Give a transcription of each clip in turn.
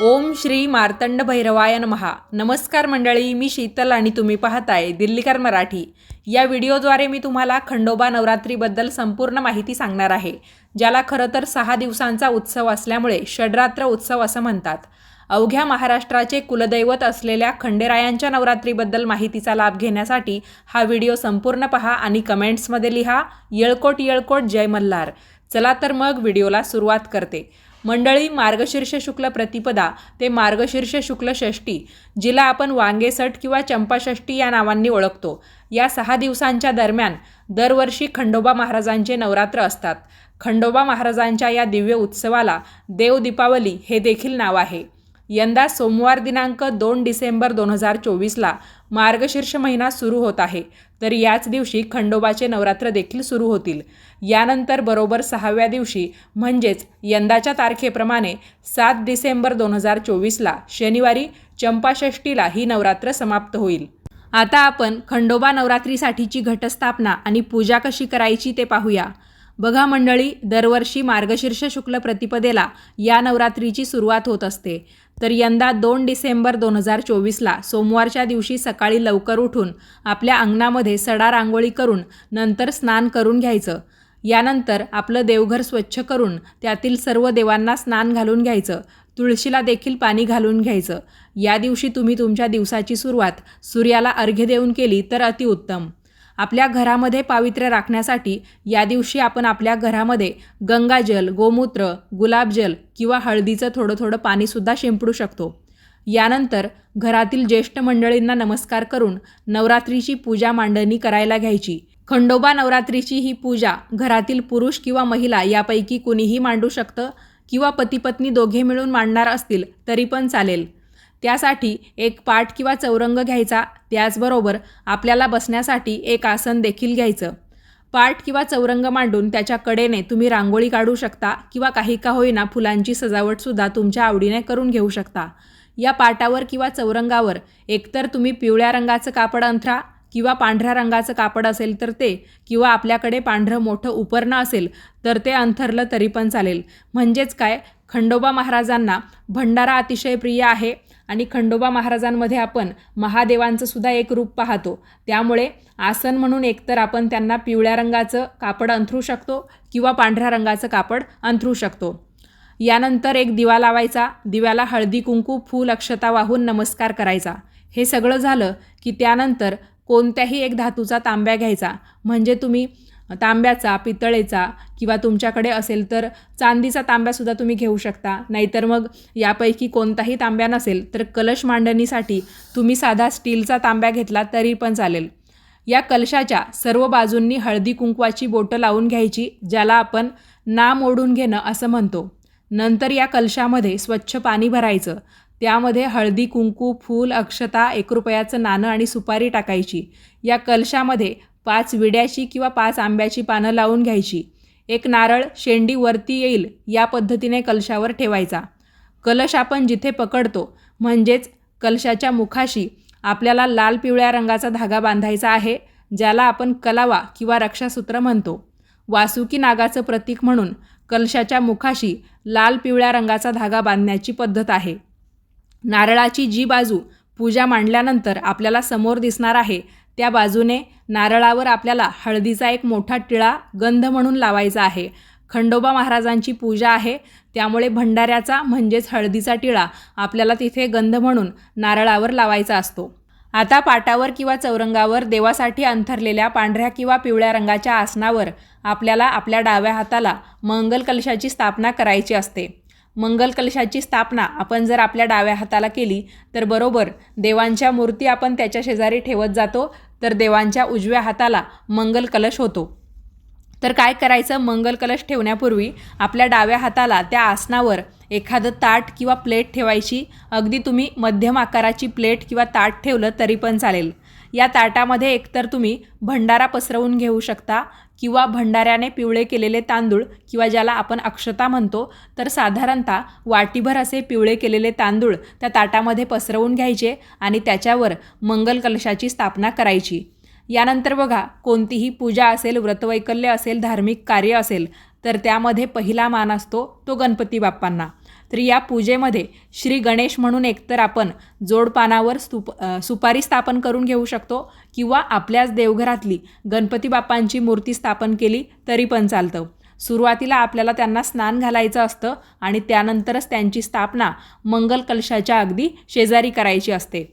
ओम श्री मार्तंड भैरवाय महा नमस्कार मंडळी मी शीतल आणि तुम्ही पाहताय दिल्लीकर मराठी. या व्हिडिओद्वारे मी तुम्हाला खंडोबा नवरात्रीबद्दल संपूर्ण माहिती सांगणार आहे ज्याला खरं तर सहा दिवसांचा उत्सव असल्यामुळे षडरात्र उत्सव असं म्हणतात. अवघ्या महाराष्ट्राचे कुलदैवत असलेल्या खंडेरायांच्या नवरात्रीबद्दल माहितीचा लाभ घेण्यासाठी हा व्हिडिओ संपूर्ण पहा आणि कमेंट्समध्ये लिहा येळकोट येळकोट जय मल्हार. चला तर मग व्हिडिओला सुरुवात करते. मंडळी मार्गशीर्ष शुक्ल प्रतिपदा ते मार्गशीर्ष शुक्ल षष्ठी जिला आपण वांगेसट किंवा चंपाषष्ठी या नावांनी ओळखतो. या सहा दिवसांच्या दरम्यान दरवर्षी खंडोबा महाराजांचे नवरात्र असतात. खंडोबा महाराजांच्या या दिव्य उत्सवाला देव दीपावली हे देखील नाव आहे. यंदा सोमवार दिनांक दोन डिसेंबर दोन हजार चोवीसला मार्गशीर्ष महिना सुरू होत आहे. तर याच दिवशी खंडोबाचे नवरात्र देखील सुरू होतील. यानंतर बरोबर सहाव्या दिवशी म्हणजेच यंदाच्या तारखेप्रमाणे सात डिसेंबर दोन हजार चोवीसला शनिवारी चंपाषष्टीला ही नवरात्र समाप्त होईल. आता आपण खंडोबा नवरात्रीसाठीची घटस्थापना आणि पूजा कशी करायची ते पाहूया. बघा मंडळी दरवर्षी मार्गशीर्ष शुक्ल प्रतिपदेला या नवरात्रीची सुरुवात होत असते. तर यंदा दोन डिसेंबर दोन हजार चोवीसला सोमवारच्या दिवशी सकाळी लवकर उठून आपल्या अंगणामध्ये सडा रांगोळी करून नंतर स्नान करून घ्यायचं. यानंतर आपलं देवघर स्वच्छ करून त्यातील सर्व देवांना स्नान घालून घ्यायचं. तुळशीला देखील पाणी घालून घ्यायचं. या दिवशी तुम्ही तुमच्या दिवसाची सुरुवात सूर्याला अर्घ्य देऊन केली तर अतिउत्तम. आपल्या घरामध्ये पावित्र्य राखण्यासाठी या दिवशी आपण आपल्या घरामध्ये गंगाजल गोमूत्र गुलाबजल किंवा हळदीचं थोडं थोडं पाणीसुद्धा शिंपडू शकतो. यानंतर घरातील ज्येष्ठ मंडळींना नमस्कार करून नवरात्रीची पूजा मांडणी करायला घ्यायची. खंडोबा नवरात्रीची ही पूजा घरातील पुरुष किंवा महिला यापैकी कुणीही मांडू शकतं किंवा पतीपत्नी दोघे मिळून मांडणार असतील तरी पण चालेल. त्यासाठी एक पाट किंवा चौरंग घ्यायचा त्याचबरोबर आपल्याला बसण्यासाठी एक आसन देखील घ्यायचं. पाट किंवा चौरंग मांडून त्याच्या कडेने तुम्ही रांगोळी काढू शकता किंवा काही का होईना फुलांची सजावटसुद्धा तुमच्या आवडीने करून घेऊ शकता. या पाटावर किंवा चौरंगावर एकतर तुम्ही पिवळ्या रंगाचं कापड अंथरा किंवा पांढऱ्या रंगाचं कापड असेल तर ते किंवा आपल्याकडे पांढरं मोठं उपरणं असेल तर ते अंथरलं तरी पण चालेल. म्हणजेच काय? खंडोबा महाराजांना भंडारा अतिशय प्रिय आहे. आणि खंडोबा महाराजांमध्ये आपण महादेवांचं सुद्धा एक रूप पाहतो. त्यामुळे आसन म्हणून एकतर आपण त्यांना पिवळ्या रंगाचं कापड अंथरू शकतो किंवा पांढऱ्या रंगाचं कापड अंथरू शकतो. यानंतर एक दिवा लावायचा. दिव्याला हळदी कुंकू फूल अक्षता वाहून नमस्कार करायचा. हे सगळं झालं की त्यानंतर कोणत्याही एक धातूचा तांब्या घ्यायचा. म्हणजे तुम्ही तांब्याचा पितळेचा किंवा तुमच्याकडे असेल तर चांदीचा तांब्यासुद्धा तुम्ही घेऊ शकता. नाहीतर मग यापैकी कोणताही तांब्या नसेल तर कलश मांडणीसाठी तुम्ही साधा स्टीलचा तांब्या घेतला तरी पण चालेल. या कलशाच्या सर्व बाजूंनी हळदी कुंकवाची बोटं लावून घ्यायची ज्याला आपण नाम ओढून घेणं असं म्हणतो. नंतर या कलशामध्ये स्वच्छ पाणी भरायचं. त्यामध्ये हळदी कुंकू फूल अक्षता एक रुपयाचं नाणं आणि सुपारी टाकायची. या कलशामध्ये पाच विड्याची किंवा पाच आंब्याची पानं लावून घ्यायची. एक नारळ शेंडी वरती येईल या पद्धतीने कलशावर ठेवायचा. कलश आपण जिथे पकडतो म्हणजेच कलशाच्या मुखाशी आपल्याला लाल पिवळ्या रंगाचा धागा बांधायचा आहे ज्याला आपण कलावा किंवा रक्षासूत्र म्हणतो. वासुकी नागाचं प्रतीक म्हणून कलशाच्या मुखाशी लाल पिवळ्या रंगाचा धागा बांधण्याची पद्धत आहे. नारळाची जी बाजू पूजा मांडल्यानंतर आपल्याला समोर दिसणार आहे त्या बाजूने नारळावर आपल्याला हळदीचा एक मोठा टिळा गंध म्हणून लावायचा आहे. खंडोबा महाराजांची पूजा आहे. त्यामुळे भंडाऱ्याचा म्हणजेच हळदीचा टिळा आपल्याला तिथे गंध म्हणून नारळावर लावायचा असतो. आता पाटावर किंवा चौरंगावर देवासाठी अंथरलेल्या पांढऱ्या किंवा पिवळ्या रंगाच्या आसनावर आपल्याला आपल्या डाव्या हाताला मंगल कलशाची स्थापना करायची असते. मंगल कलशाची स्थापना आपण जर आपल्या डाव्या हाताला केली तर बरोबर देवांच्या मूर्ती आपण त्याच्या शेजारी ठेवत जातो तर देवांच्या उजव्या हाताला मंगल कलश होतो. तर काय करायचं? मंगल कलश ठेवण्यापूर्वी आपल्या डाव्या हाताला त्या आसनावर एखादं ताट किंवा प्लेट ठेवायची. अगदी तुम्ही मध्यम आकाराची प्लेट किंवा ताट ठेवलं तरी पण चालेल. या ताटामध्ये एकतर तुम्ही भंडारा पसरवून घेऊ शकता किंवा भंडाऱ्याने पिवळे केलेले तांदूळ किंवा ज्याला आपण अक्षता म्हणतो तर साधारणतः वाटीभर असे पिवळे केलेले तांदूळ त्या ताटामध्ये पसरवून घ्यायचे आणि त्याच्यावर मंगल कलशाची स्थापना करायची. यानंतर बघा कोणतीही पूजा असेल व्रतवैकल्य असेल धार्मिक कार्य असेल तर त्यामध्ये पहिला मान असतो तो गणपती बाप्पांना. तर या पूजेमध्ये श्री गणेश म्हणून एकतर आपण जोडपानावर स्तूप सुपारी स्थापन करून घेऊ शकतो किंवा आपल्याच देवघरातली गणपती बाप्पांची मूर्ती स्थापन केली तरी पण चालतं. सुरुवातीला आपल्याला त्यांना स्नान घालायचं असतं आणि त्यानंतरच त्यांची स्थापना मंगल कलशाच्या अगदी शेजारी करायची असते.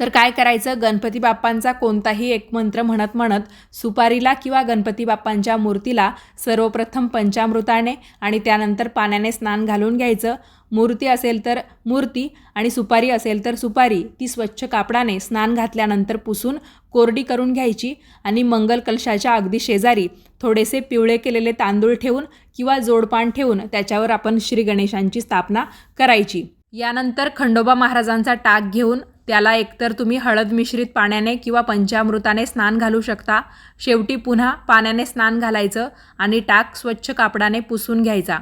तर काय करायचं? गणपती बाप्पांचा कोणताही एक मंत्र म्हणत म्हणत सुपारीला किंवा गणपती बाप्पांच्या मूर्तीला सर्वप्रथम पंचामृताने आणि त्यानंतर पाण्याने स्नान घालून घ्यायचं. मूर्ती असेल तर मूर्ती आणि सुपारी असेल तर सुपारी. ती स्वच्छ कापडाने स्नान घातल्यानंतर पुसून कोरडी करून घ्यायची आणि मंगल कलशाच्या अगदी शेजारी थोडेसे पिवळे केलेले तांदूळ ठेवून किंवा जोडपान ठेवून त्याच्यावर आपण श्री गणेशांची स्थापना करायची. यानंतर खंडोबा महाराजांचा टाक घेऊन त्याला एकतर तुम्ही हळद मिश्रित पाण्याने किंवा पंचामृताने स्नान घालू शकता. शेवटी पुन्हा पाण्याने स्नान घालायचं आणि टाक स्वच्छ कापडाने पुसून घ्यायचा.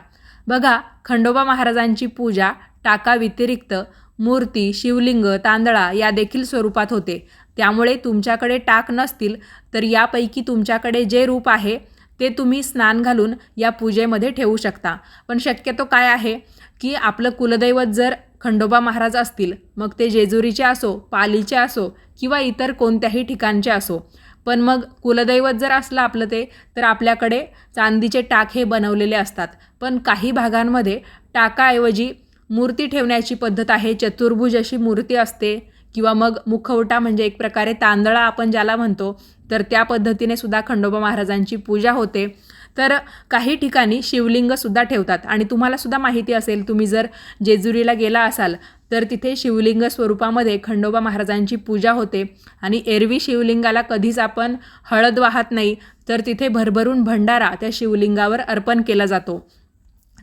बघा खंडोबा महाराजांची पूजा टाकाव्यतिरिक्त मूर्ती शिवलिंग तांदळा या देखील स्वरूपात होते. त्यामुळे तुमच्याकडे टाक नसतील तर यापैकी तुमच्याकडे जे रूप आहे ते तुम्ही स्नान घालून या पूजेमध्ये ठेवू शकता. पण शक्यतो काय आहे की आपलं कुलदैवत जर खंडोबा महाराज असतील मग ते जेजुरीचे असो पालीचे असो किंवा इतर कोणत्याही ठिकाणचे असो. पण मग कुलदैवत जर असलं आपलं ते तर आपल्याकडे चांदीचे टाक हे बनवलेले असतात. पण काही भागांमध्ये टाकाऐवजी मूर्ती ठेवण्याची पद्धत आहे. चतुर्भुज अशी मूर्ती असते किंवा मग मुखवटा म्हणजे एक प्रकारे तांदळा आपण ज्याला म्हणतो तर त्या पद्धतीने सुद्धा खंडोबा महाराजांची पूजा होते. तर काही ठिकाणी शिवलिंगसुद्धा ठेवतात. आणि तुम्हालासुद्धा माहिती असेल तुम्ही जर जेजुरीला गेला असाल तर तिथे शिवलिंग स्वरूपामध्ये खंडोबा महाराजांची पूजा होते. आणि एरवी शिवलिंगाला कधीच आपण हळद वाहत नाही तर तिथे भरभरून भंडारा त्या शिवलिंगावर अर्पण केला जातो.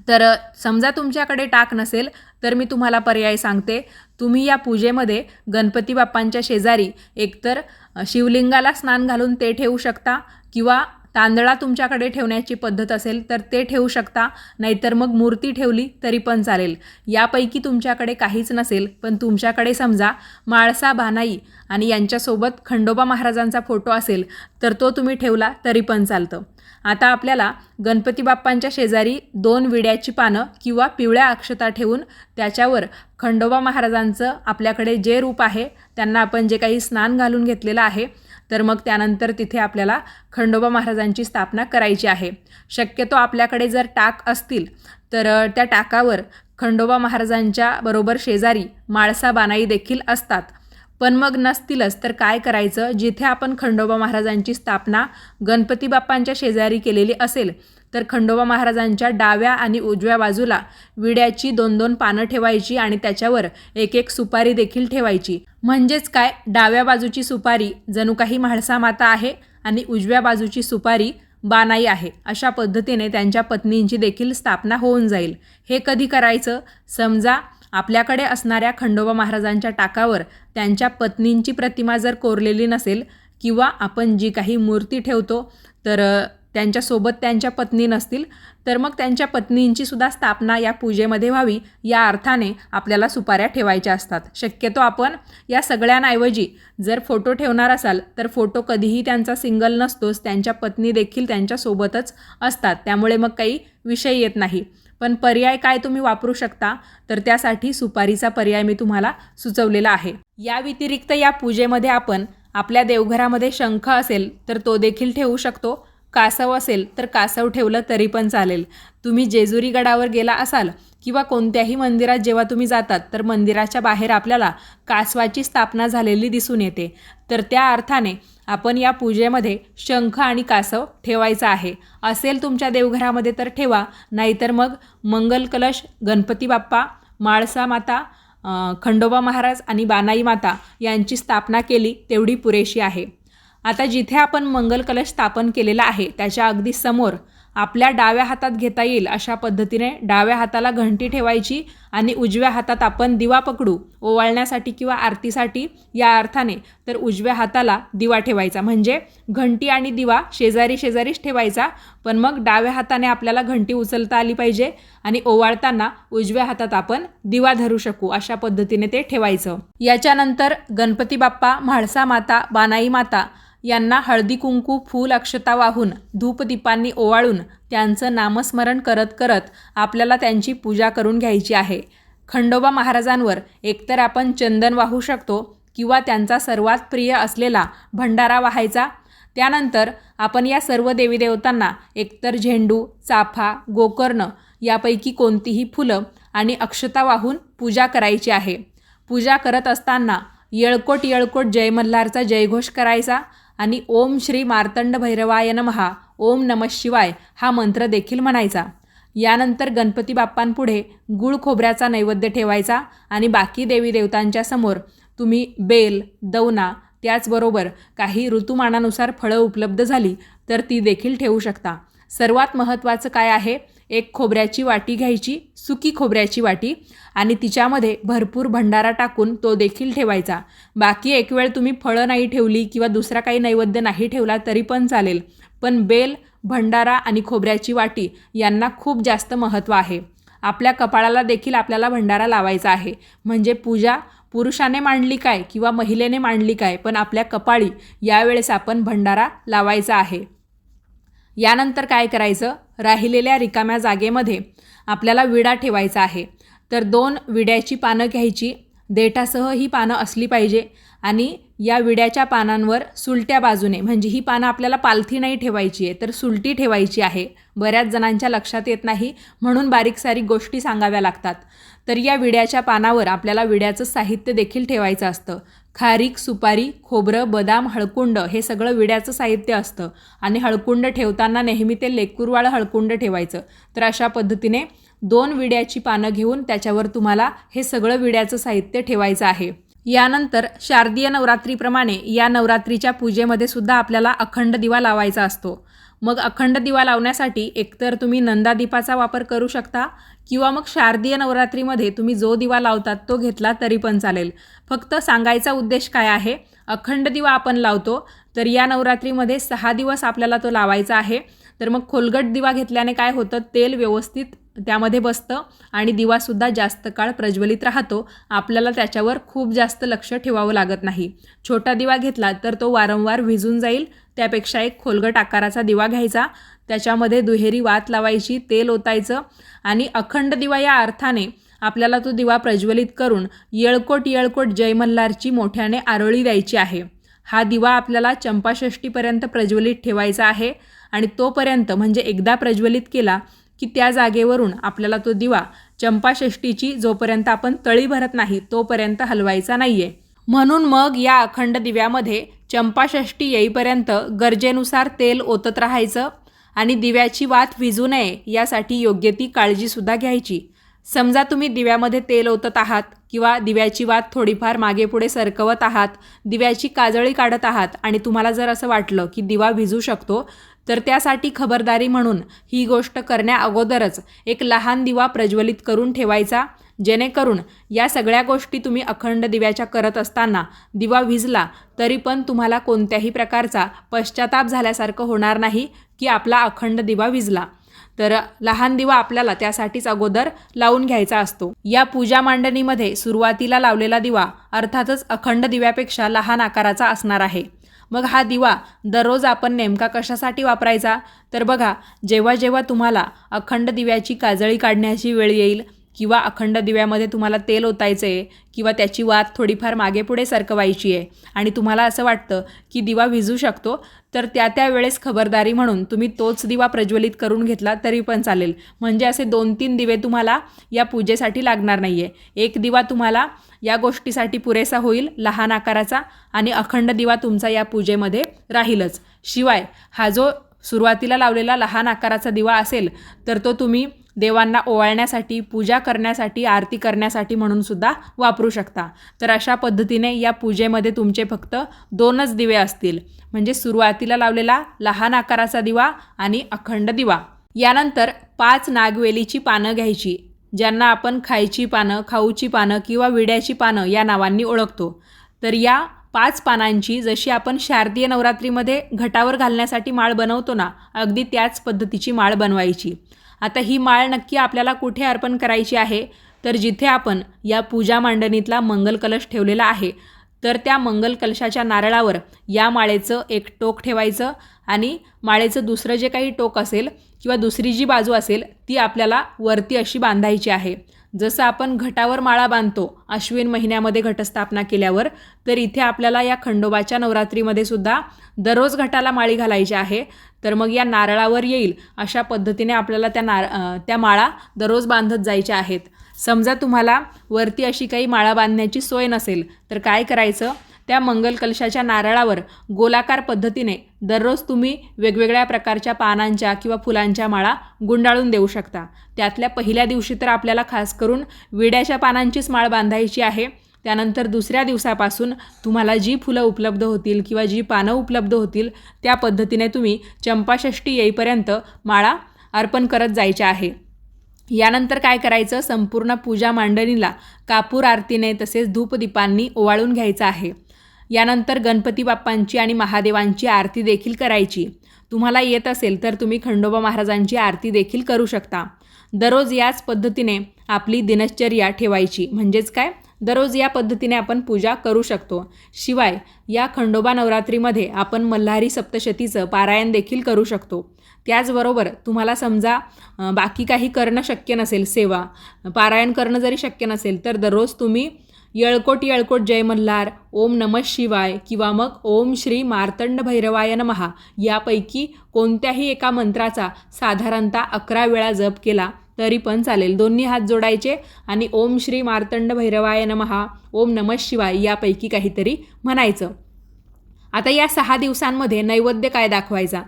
तर समजा तुमच्याकडे टाक नसेल तर मी तुम्हाला पर्याय सांगते. तुम्ही या पूजेमध्ये गणपती बाप्पांच्या शेजारी एकतर शिवलिंगाला स्नान घालून ते ठेवू शकता किंवा तांदळा तुमच्याकडे ठेवण्याची पद्धत असेल तर ते ठेवू शकता. नाहीतर मग मूर्ती ठेवली तरी पण चालेल. यापैकी तुमच्याकडे काहीच नसेल पण तुमच्याकडे समजा माळसा भानाई आणि यांच्यासोबत खंडोबा महाराजांचा फोटो असेल तर तो तुम्ही ठेवला तरी पण चालतं. आता आपल्याला गणपती बाप्पांच्या शेजारी दोन विड्याची पानं किंवा पिवळ्या अक्षता ठेवून त्याच्यावर खंडोबा महाराजांचं आपल्याकडे जे रूप आहे त्यांना आपण जे काही स्नान घालून घेतलेलं आहे तर मग त्यानंतर तिथे आपल्याला खंडोबा महाराजांची स्थापना करायची आहे. शक्यतो आपल्याकडे जर टाक असतील तर त्या टाकावर खंडोबा महाराजांच्या बरोबर शेजारी माळसा बानाई देखील असतात. पण मग नसतीलच तर काय करायचं? जिथे आपण खंडोबा महाराजांची स्थापना गणपती बाप्पांच्या शेजारी केलेली असेल तर खंडोबा महाराजांच्या डाव्या आणि उजव्या बाजूला विड्याची दोन दोन पानं ठेवायची आणि त्याच्यावर एक एक सुपारी देखील ठेवायची. म्हणजेच काय? डाव्या बाजूची सुपारी जणू काही म्हाळसा माता आहे आणि उजव्या बाजूची सुपारी बानाई आहे. अशा पद्धतीने त्यांच्या पत्नींची देखील स्थापना होऊन जाईल. हे कधी करायचं? समजा आपल्याकडे असणाऱ्या खंडोबा महाराजांच्या टाकावर त्यांच्या पत्नींची प्रतिमा जर कोरलेली नसेल किंवा आपण जी काही मूर्ती ठेवतो तर त्यांच्यासोबत त्यांच्या पत्नी नसतील तर मग त्यांच्या पत्नींची सुद्धा स्थापना या पूजेमध्ये व्हावी या अर्थाने आपल्याला सुपाऱ्या ठेवायच्या असतात. शक्यतो आपण या सगळ्यांऐवजी जर फोटो ठेवणार असाल तर फोटो कधीही त्यांचा सिंगल नसतोच त्यांच्या पत्नी देखील त्यांच्यासोबतच असतात. त्यामुळे मग काही विषय येत नाही. पण पर्याय काय तुम्ही वापरू शकता? तर त्यासाठी सुपारीचा पर्याय मी तुम्हाला सुचवलेला आहे. या व्यतिरिक्त या पूजेमध्ये आपण आपल्या देवघरामध्ये शंख असेल तर तो देखील ठेवू शकतो. कासव असेल तर कासव ठेवलं तरी पण चालेल. तुम्ही जेजुरी गडावर गेला असाल किंवा कोणत्याही मंदिरात जेव्हा तुम्ही जातात तर मंदिराच्या बाहेर आपल्याला कासवाची स्थापना झालेली दिसून येते. तर त्या अर्थाने आपण या पूजेमध्ये शंख आणि कासव ठेवायचा आहे. असेल तुमच्या देवघरामध्ये तर ठेवा नाहीतर मग मंगल कलश गणपती बाप्पा माळसा माता खंडोबा महाराज आणि बानाई माता यांची स्थापना केली तेवढी पुरेशी आहे. आता जिथे आपण मंगल कलश स्थापन केलेला आहे त्याच्या अगदी समोर आपल्या डाव्या हातात घेता येईल अशा पद्धतीने डाव्या हाताला घंटी ठेवायची आणि उजव्या हातात आपण दिवा पकडू ओवाळण्यासाठी किंवा आरतीसाठी या अर्थाने तर उजव्या हाताला दिवा ठेवायचा. म्हणजे घंटी आणि दिवा शेजारी शेजारीच ठेवायचा पण मग डाव्या हाताने आपल्याला घंटी उचलता आली पाहिजे आणि ओवाळताना उजव्या हातात आपण दिवा धरू शकू अशा पद्धतीने ते ठेवायचं. याच्यानंतर गणपती बाप्पा म्हाळसा माता बानाई माता यांना हळदी कुंकू फूल अक्षता वाहून धूपदीपांनी ओवाळून त्यांचं नामस्मरण करत करत आपल्याला त्यांची पूजा करून घ्यायची आहे. खंडोबा महाराजांवर एकतर आपण चंदन वाहू शकतो किंवा त्यांचा सर्वात प्रिय असलेला भंडारा वाहायचा. त्यानंतर आपण या सर्व देवीदेवतांना एकतर झेंडू चाफा गोकर्ण यापैकी कोणतीही फुलं आणि अक्षता वाहून पूजा करायची आहे. पूजा करत असताना येळकोट येळकोट जय मल्हारचा जयघोष करायचा. आणि ओम श्री मार्तंड भैरवाय नमहा ओम नमः शिवाय हा मंत्र देखील म्हणायचा. यानंतर गणपती बाप्पांपुढे गुळ खोबऱ्याचा नैवेद्य ठेवायचा आणि बाकी देवी देवतांच्या समोर तुम्ही बेल दवना त्याचबरोबर काही ऋतुमानानुसार फळं उपलब्ध झाली तर ती देखील ठेवू शकता. सर्वात महत्त्वाचं काय आहे? एक खोबऱ्याची वाटी घ्यायची सुकी खोबऱ्याची वाटी आणि तिच्यामध्ये भरपूर भंडारा टाकून तो देखील ठेवायचा. बाकी एक वेळ तुम्ही फळं नाही ठेवली किंवा दुसरा काही नैवेद्य नाही ठेवला तरी पण चालेल. पण बेल भंडारा आणि खोबऱ्याची वाटी यांना खूप जास्त महत्त्व आहे. आपल्या कपाळाला देखील आपल्याला भंडारा लावायचा आहे. म्हणजे पूजा पुरुषाने मांडली काय किंवा महिलेने मांडली काय पण आपल्या कपाळी यावेळेस आपण भंडारा लावायचा आहे. यानंतर काय करायचं? राहिलेल्या रिकाम्या जागेमध्ये आपल्याला विडा ठेवायचा आहे. तर दोन विड्याची पानं घ्यायची. देठासह ही पानं असली पाहिजे आणि या विड्याच्या पानांवर सुलट्या बाजूने म्हणजे ही पानं आपल्याला पालथी नाही ठेवायची आहे तर सुलटी ठेवायची आहे. बऱ्याच जणांच्या लक्षात येत नाही म्हणून बारीक सारीक गोष्टी सांगाव्या लागतात. तर या विड्याच्या पानावर आपल्याला विड्याचं साहित्य देखील ठेवायचं असतं. खारीक सुपारी खोबरं बदाम हळकुंड हे सगळं विड्याचं साहित्य असतं. आणि हळकुंड ठेवताना नेहमी ते लेकुरवाळं हळकुंड ठेवायचं. तर अशा पद्धतीने दोन विड्याची पानं घेऊन त्याच्यावर तुम्हाला हे सगळं विड्याचं साहित्य ठेवायचं आहे. यानंतर शारदीय नवरात्रीप्रमाणे या नवरात्रीच्या पूजेमध्ये सुद्धा आपल्याला अखंड दिवा लावायचा असतो. मग अखंड दिवा लावण्यासाठी एकतर तुम्ही नंदादीपाचा वापर करू शकता किंवा मग शारदीय नवरात्रीमध्ये तुम्ही जो दिवा लावतात तो घेतला तरी पण चालेल. फक्त सांगायचा उद्देश काय आहे? अखंड दिवा आपण लावतो तर या नवरात्रीमध्ये सहा दिवस आपल्याला तो लावायचा आहे. तर मग खोलगट दिवा घेतल्याने काय होतं? तेल व्यवस्थित त्यामध्ये बसतं आणि दिवासुद्धा जास्त काळ प्रज्वलित राहतो. आपल्याला त्याच्यावर खूप जास्त लक्ष ठेवावं लागत नाही. छोटा दिवा घेतला तर तो वारंवार विजून जाईल. त्यापेक्षा एक खोलगट आकाराचा दिवा घ्यायचा. त्याच्यामध्ये दुहेरी वात लावायची तेल ओतायचं आणि अखंड दिवा या अर्थाने आपल्याला तो दिवा प्रज्वलित करून येळकोट येळकोट जय मल्हारची मोठ्याने आरोळी द्यायची आहे. हा दिवा आपल्याला चंपाषष्टीपर्यंत प्रज्वलित ठेवायचा आहे. आणि तोपर्यंत म्हणजे एकदा प्रज्वलित केला की त्या जागेवरून आपल्याला तो दिवा चंपाषष्टीची जोपर्यंत आपण तळी भरत नाही तोपर्यंत हलवायचा नाही आहे म्हणून मग या अखंड दिव्यामध्ये चंपाषष्टी येईपर्यंत गरजेनुसार तेल ओतत राहायचं आणि दिव्याची वात विजू नये यासाठी योग्य ती काळजीसुद्धा घ्यायची. समजा तुम्ही दिव्यामध्ये तेल ओतत आहात किंवा दिव्याची वात थोडीफार मागे पुढे सरकवत आहात दिव्याची काजळी काढत आहात आणि तुम्हाला जर असं वाटलं की दिवा भिजू शकतो तर त्यासाठी खबरदारी म्हणून ही गोष्ट करण्या अगोदरच एक लहान दिवा प्रज्वलित करून ठेवायचा जेणेकरून या सगळ्या गोष्टी तुम्ही अखंड दिव्याच्या करत असताना दिवा विजला तरी पण तुम्हाला कोणत्याही प्रकारचा पश्चाताप झाल्यासारखं होणार नाही की आपला अखंड दिवा विजला तर लहान दिवा आपल्याला त्यासाठीच अगोदर लावून घ्यायचा असतो. या पूजा मांडणीमध्ये सुरुवातीला लावलेला दिवा अर्थातच अखंड दिव्यापेक्षा लहान आकाराचा असणार आहे. मग हा दिवा दररोज आपण नेमका कशासाठी वापरायचा? तर बघा जेव्हा जेव्हा तुम्हाला अखंड दिव्याची काजळी काढण्याची वेळ येईल किंवा अखंड दिव्यामध्ये तुम्हाला तेल ओतायचं आहे किंवा त्याची वात थोडीफार मागे पुढे सरकवायची आहे आणि तुम्हाला असं वाटतं की दिवा विजू शकतो तर त्या त्या वेळेस खबरदारी म्हणून तुम्ही तोच दिवा प्रज्वलित करून घेतला तरी पण चालेल. म्हणजे असे दोन तीन दिवे तुम्हाला या पूजेसाठी लागणार नाही आहे एक दिवा तुम्हाला या गोष्टीसाठी पुरेसा होईल लहान आकाराचा आणि अखंड दिवा तुमचा या पूजेमध्ये राहीलच. शिवाय हा जो सुरुवातीला लावलेला लहान आकाराचा दिवा असेल तर तो तुम्ही देवांना ओवाळण्यासाठी पूजा करण्यासाठी आरती करण्यासाठी म्हणून सुद्धा वापरू शकता. तर अशा पद्धतीने या पूजेमध्ये तुमचे फक्त दोनच दिवे असतील. म्हणजे सुरुवातीला लावलेला लहान आकाराचा दिवा आणि अखंड दिवा. यानंतर पाच नागवेलीची पानं घ्यायची ज्यांना आपण खायची पानं खाऊची पानं किंवा विड्याची पानं या नावांनी ओळखतो. तर या पाच पानांची जशी आपण शारदीय नवरात्रीमध्ये घटावर घालण्यासाठी माळ बनवतो ना अगदी त्याच पद्धतीची माळ बनवायची. आता ही माळ नक्की आपल्याला कुठे अर्पण करायची आहे? तर जिथे आपण या पूजा मांडणीतला मंगल कलश ठेवलेला आहे तर त्या मंगल कलशाच्या नारळावर या माळेचं एक टोक ठेवायचं आणि माळेचं दुसरं जे काही टोक असेल किंवा दुसरी जी बाजू असेल ती आपल्याला वरती अशी बांधायची आहे. जसं आपण घटावर माळा बांधतो अश्विन महिन्यामध्ये घटस्थापना केल्यावर तर इथे आपल्याला या खंडोबाच्या नवरात्रीमध्ये सुद्धा दररोज घटाला माळी घालायची आहे. तर मग या नारळावर येईल अशा पद्धतीने आपल्याला त्या नार त्या माळा दररोज बांधत जायच्या आहेत. समजा तुम्हाला वरती अशी काही माळा बांधण्याची सोय नसेल तर काय करायचं? त्या मंगल कलशाच्या नारळावर गोलाकार पद्धतीने दररोज तुम्ही वेगवेगळ्या प्रकारच्या पानांच्या किंवा फुलांच्या माळा गुंडाळून देऊ शकता. त्यातल्या पहिल्या दिवशी तर आपल्याला खास करून विड्याच्या पानांचीच माळ बांधायची आहे. त्यानंतर दुसऱ्या दिवसापासून तुम्हाला जी फुलं उपलब्ध होतील किंवा जी पानं उपलब्ध होतील त्या पद्धतीने तुम्ही चंपाषष्ठी येईपर्यंत माळा अर्पण करत जायच्या आहे. यानंतर काय करायचं? संपूर्ण पूजा मांडणीला कापूर आरतीने तसेच धूपदीपांनी ओवाळून घ्यायचं आहे. यानंतर गणपती बाप्पांची आणि महादेवांची आरती देखील करायची. तुम्हाला येत असेल तर तुम्ही खंडोबा महाराजांची आरती देखील करू शकता. दररोज याच पद्धतीने आपली दिनचर्या ठेवायची. म्हणजेच काय? दररोज या पद्धतीने आपण पूजा करू शकतो. शिवाय या खंडोबा नवरात्रीमध्ये आपण मल्हारी सप्तशतीचं पारायण देखील करू शकतो. त्याचबरोबर तुम्हाला समजा बाकी काही करणं शक्य नसेल सेवा पारायण करणं जरी शक्य नसेल तर दररोज तुम्ही येळकोट येळकोट जय मल्हार ओम नमः शिवाय किंवा मग ओम श्री मार्तंड भैरवाय नमहा यापैकी कोणत्याही एका मंत्राचा साधारणतः अकरा वेळा जप केला तरी पण चालेल. दोन्ही हात जोडायचे आणि ओम श्री मार्तंड भैरवाय नमहा ओम नमः शिवाय यापैकी काहीतरी म्हणायचं. आता या सहा दिवसांमध्ये नैवेद्य काय दाखवायचा?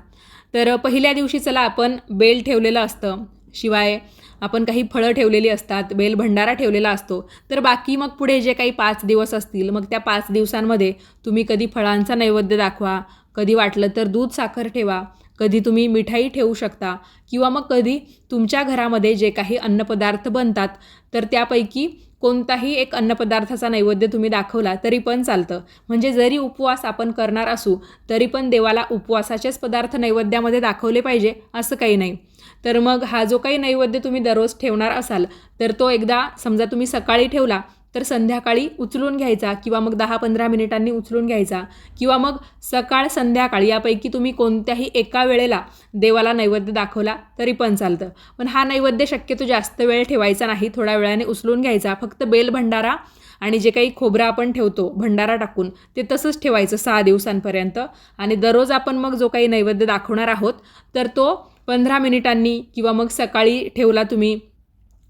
तर पहिल्या दिवशी चला आपण बेल ठेवलेलं असतं. शिवाय आपण काही फळं ठेवलेली असतात बेल भंडारा ठेवलेला असतो तर बाकी मग पुढे जे काही पाच दिवस असतील मग त्या पाच दिवसांमध्ये तुम्ही कधी फळांचा नैवेद्य दाखवा कधी वाटलं तर दूध साखर ठेवा कधी तुम्ही मिठाई ठेवू शकता किंवा मग कधी तुमच्या घरामध्ये जे काही अन्नपदार्थ बनतात तर त्यापैकी कोणताही एक अन्नपदार्थाचा नैवेद्य तुम्ही दाखवला तरी पण चालतं. म्हणजे जरी उपवास आपण करणार असू तरी पण देवाला उपवासाचेच पदार्थ नैवेद्यामध्ये दाखवले पाहिजे असं काही नाही. तर मग हा जो काही नैवेद्य तुम्ही दररोज ठेवणार असाल तर तो एकदा समजा तुम्ही सकाळी ठेवला तर संध्याकाळी उचलून घ्यायचा किंवा मग दहा पंधरा मिनिटांनी उचलून घ्यायचा किंवा मग सकाळ संध्याकाळ यापैकी तुम्ही कोणत्याही एका वेळेला देवाला नैवेद्य दाखवला तरी पण चालतं. पण हा नैवेद्य शक्यतो जास्त वेळ ठेवायचा नाही. थोड्या वेळाने उचलून घ्यायचा. फक्त बेल भंडारा आणि जे काही खोबरं आपण ठेवतो भंडारा टाकून ते तसंच ठेवायचं सहा दिवसांपर्यंत. आणि दररोज आपण मग जो काही नैवेद्य दाखवणार आहोत तर तो पंधरा मिनिटांनी किंवा मग सकाळी ठेवला तुम्ही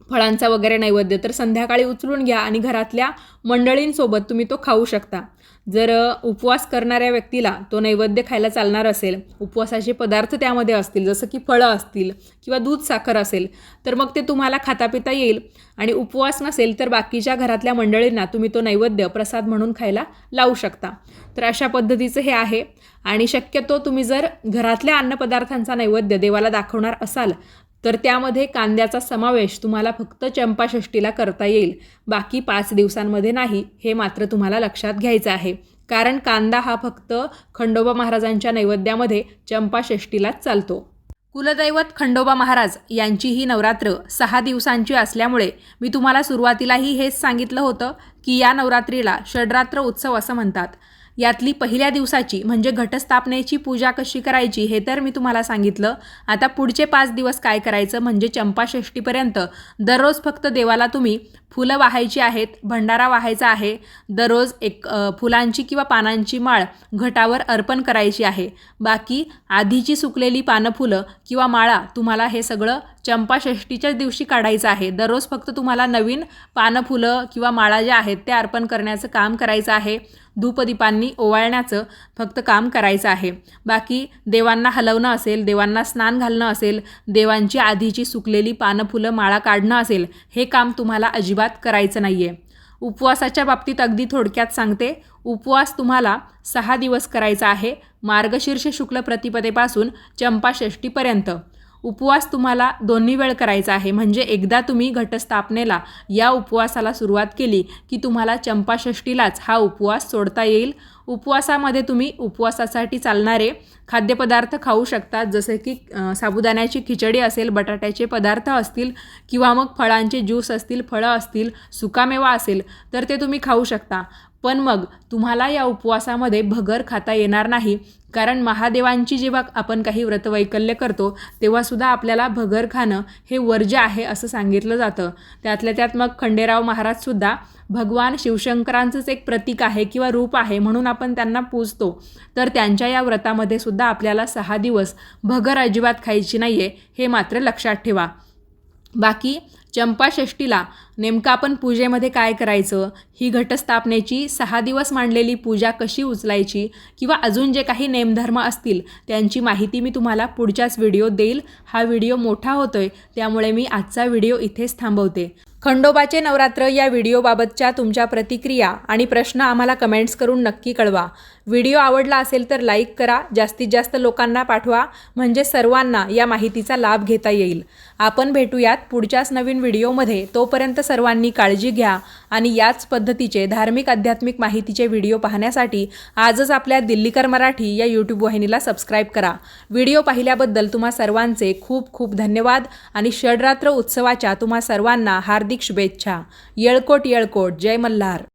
फळांचा वगैरे नैवेद्य तर संध्याकाळी उचलून घ्या आणि घरातल्या मंडळींसोबत तुम्ही तो खाऊ शकता. जर उपवास करणाऱ्या व्यक्तीला तो नैवेद्य खायला चालणार असेल उपवासाचे पदार्थ त्यामध्ये असतील जसं की फळं असतील किंवा दूध साखर असेल तर मग ते तुम्हाला खाता पिता येईल. आणि उपवास नसेल तर बाकीच्या घरातल्या मंडळींना तुम्ही तो नैवेद्य प्रसाद म्हणून खायला लावू शकता. तर अशा पद्धतीचं हे आहे. आणि शक्यतो तुम्ही जर घरातल्या अन्नपदार्थांचा नैवेद्य देवाला दाखवणार असाल तर त्यामध्ये कांद्याचा समावेश तुम्हाला फक्त चंपाषष्टीला करता येईल. बाकी पाच दिवसांमध्ये नाही हे मात्र तुम्हाला लक्षात घ्यायचं आहे. कारण कांदा हा फक्त खंडोबा महाराजांच्या नैवेद्यामध्ये चंपाषष्टीलाच चालतो. कुलदैवत खंडोबा महाराज यांची ही नवरात्र सहा दिवसांची असल्यामुळे मी तुम्हाला सुरुवातीलाही हेच सांगितलं होतं की या नवरात्रीला षडरात्र उत्सव असं म्हणतात. यातली पहिल्या दिवसाची म्हणजे घटस्थापनेची पूजा कशी करायची हे तर मी तुम्हाला सांगितलं. आता पुढचे पाच दिवस काय करायचं म्हणजे चंपाषष्टीपर्यंत दररोज फक्त देवाला तुम्ही फुलं वाहायची आहेत भंडारा वाहायचा आहे दररोज एक फुलांची किंवा पानांची माळ घटावर अर्पण करायची आहे. बाकी आधीची सुकलेली पानफुलं किंवा माळा तुम्हाला हे सगळं चंपाषष्टीच्याच दिवशी काढायचं आहे. दररोज फक्त तुम्हाला नवीन पानं फुलं किंवा माळा ज्या आहेत त्या अर्पण करण्याचं काम करायचं आहे. धूपदीपांनी ओवाळण्याचं फक्त काम करायचं आहे. बाकी देवांना हलवणं असेल देवांना स्नान घालणं असेल देवांची आधीची सुकलेली पानं फुलं माळा काढणं असेल हे काम तुम्हाला अजिबात करायचं नाही आहे उपवासाच्या बाबतीत अगदी थोडक्यात सांगते. उपवास तुम्हाला सहा दिवस करायचा आहे. मार्गशीर्ष शुक्ल प्रतिपदेपासून चंपाषष्टीपर्यंत उपवास तुम्हाला दोन्ही वेळ करायचा आहे. म्हणजे एकदा तुम्ही घटस्थापनेला या उपवासाला सुरुवात केली की तुम्हाला चंपाषष्टीलाच हा उपवास सोडता येईल. उपवासामध्ये तुम्ही उपवासासाठी चालणारे खाद्यपदार्थ खाऊ शकता जसे की साबुदाण्याची खिचडी असेल बटाट्याचे पदार्थ असतील किंवा मग फळांचे ज्यूस असतील फळं असतील सुकामेवा असेल तर ते तुम्ही खाऊ शकता. पण मग तुम्हाला या उपवासामध्ये भगर खाता येणार नाही कारण महादेवांची जेव्हा आपण काही व्रतवैकल्य करतो तेव्हासुद्धा आपल्याला भगर खाणं हे वर्ज्य आहे असं सांगितलं जातं. त्यातल्या त्यात मग खंडेराव महाराजसुद्धा भगवान शिवशंकरांचंच एक प्रतीक आहे किंवा रूप आहे म्हणून आपण त्यांना पूजतो. तर त्यांच्या या व्रतामध्ये सुद्धा आपल्याला सहा दिवस भगर अजिबात खायची नाही आहे हे मात्र लक्षात ठेवा. बाकी चंपाषष्टीला नेमकं आपण पूजेमध्ये काय करायचं? ही घटस्थापनेची सहा दिवस मांडलेली पूजा कशी उचलायची? किंवा अजून जे काही नेमधर्म असतील त्यांची माहिती मी तुम्हाला पुढच्याच व्हिडिओ देईल. हा व्हिडिओ मोठा होतोय त्यामुळे मी आजचा व्हिडिओ इथेच थांबवते. खंडोबाचे नवरात्र या व्हिडिओबाबतच्या तुमच्या प्रतिक्रिया आणि प्रश्न आम्हाला कमेंट्स करून नक्की कळवा. व्हिडिओ आवडला असेल तर लाईक करा जास्तीत जास्त लोकांना पाठवा म्हणजे सर्वांना या माहितीचा लाभ घेता येईल. आपण भेटूयात पुढच्याच नवीन व्हिडिओमध्ये. तोपर्यंत सर्वांनी काळजी घ्या आणि याच पद्धतीचे धार्मिक आध्यात्मिक माहितीचे व्हिडिओ पाहण्यासाठी आजच आपल्या दिल्लीकर मराठी या यूट्यूब वाहिनीला सबस्क्राईब करा. व्हिडिओ पाहिल्याबद्दल तुम्हा सर्वांचे खूप खूप धन्यवाद आणि षडरात्र उत्सवाच्या तुम्हा सर्वांना हार्दिक शुभेच्छा. येळकोट येळकोट. जय मल्हार.